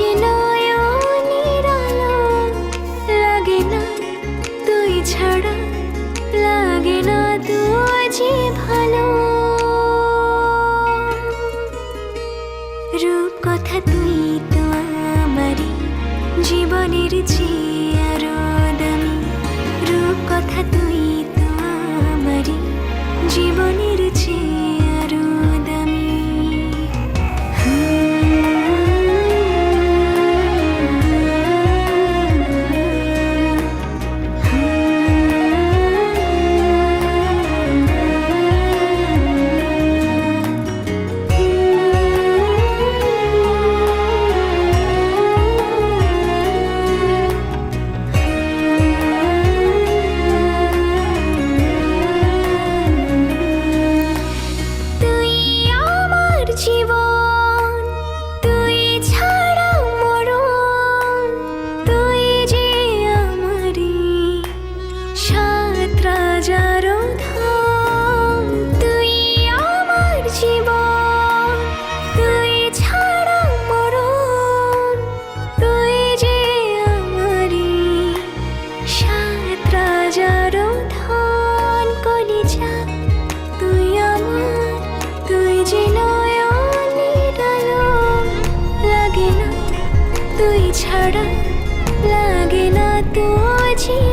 you know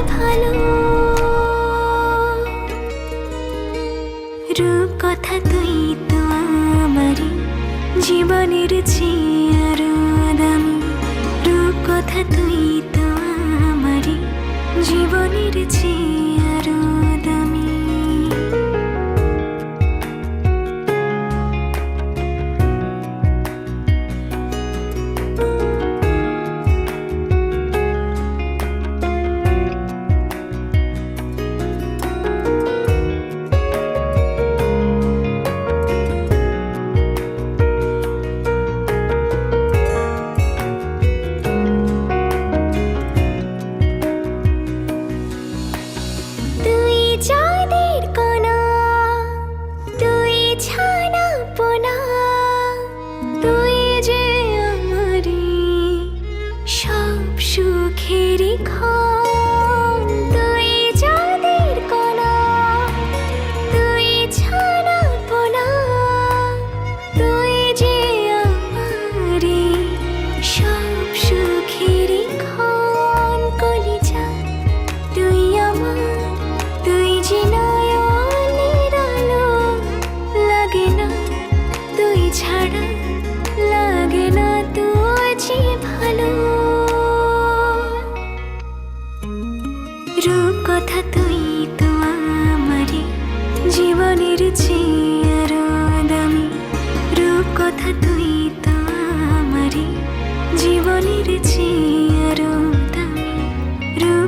দেখাল রূপ কথা তুই তো আমার জীবনের চেয়ার আরও দামি। রূপ কথা তুই তো আমার জীবনের চেয়ে